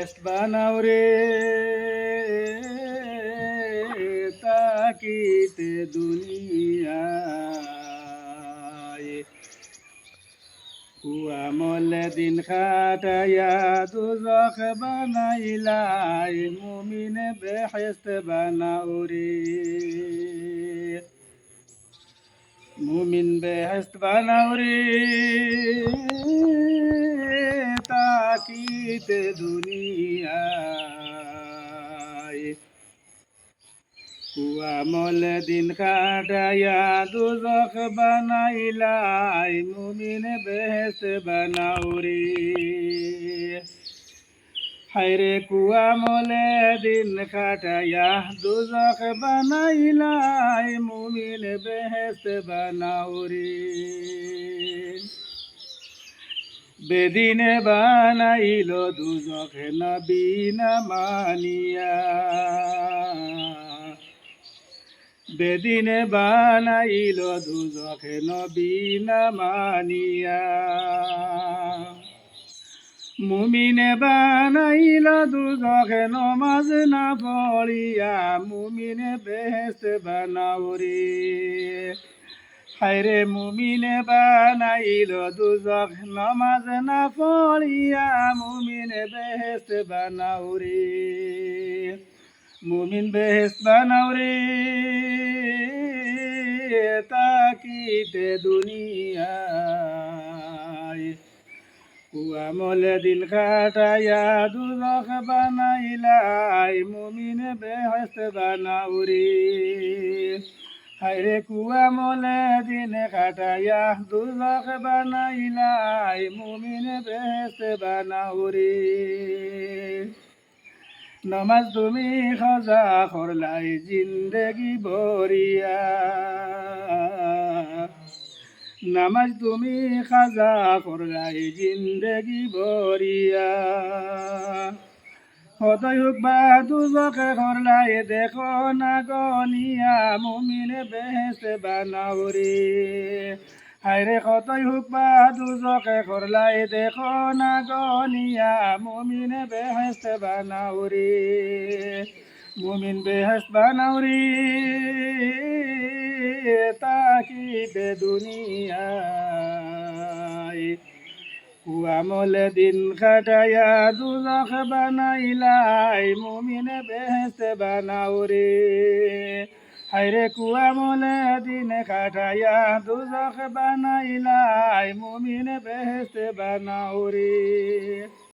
বেহেস্ট বানাও রে তাকিতে দুনিয়ায় কুয়া মলে দিন খাটাইয়া দুজখ বানাইলাই মুমিনে বেহেস্ত বানাও মুমিন বেহেস্ত বানাও কুয়া মলে দিন কাটাইয়া দুজখ বানাইলাই, মুমিন বেহেস্ত বানাও রে হায়রে কুয়া মলে দিন কাটাইয়া দুজখ বানাইলাই, মুমিন বেহেস্ত বানাও রে বেদিনে বানাইল দুজখে নবীনা মানিয়া। বেদিনে বানাইল দুজখে নবীনা মানিয়া মুমিনে বানাইল দুজখে নমাজ না পড়িয়া, মুমিনে বেহেস্ত বানাউরি। হায়রে মুমিনে বানাইল দুজখ নমাজ না পড়িয়া, মুমিনে বেহেস্ত বানাউরি। মুমিন বেহেস্ত বানাউরি। তাকিতে দুনিয়ায়। মলে দিল কাটাইয়া দুজখ বানাইলাই, মুমিনে বেহেস্ত বানাউরি। হায়রে কুয়া মলে দিন কাটাইয়া দুজখ বানাইলাই, মুমিনে বেহেস্ত বানাউরি। নমাজ তুমি খজা করলাই জিন্দগি বরিয়া নামাজ তুমি খাজা করলাই জিন্দগি বরিয়া হতই হোক বা দুজকে করলাই দেখো না গনিয়া মুমিনে বেহেসে বানাওরি হাইরে কতই হুক বা দুজকে করলাই দেখো না গনিয়া মমিনে বেহেস্তে বানাউরি মমিন বেহেস বানাউরি তাকি বেদুনিয়াই। কুয়ামলে দিন খাটাইয়া দুজক বানাইলাই মমিনে বেহেস্তে বানাউরি হায়রে কুয়া মোলে দিন কাটাইয়া দুজখ বানাইলাই মুমিন বেহেস্তে বানাওরে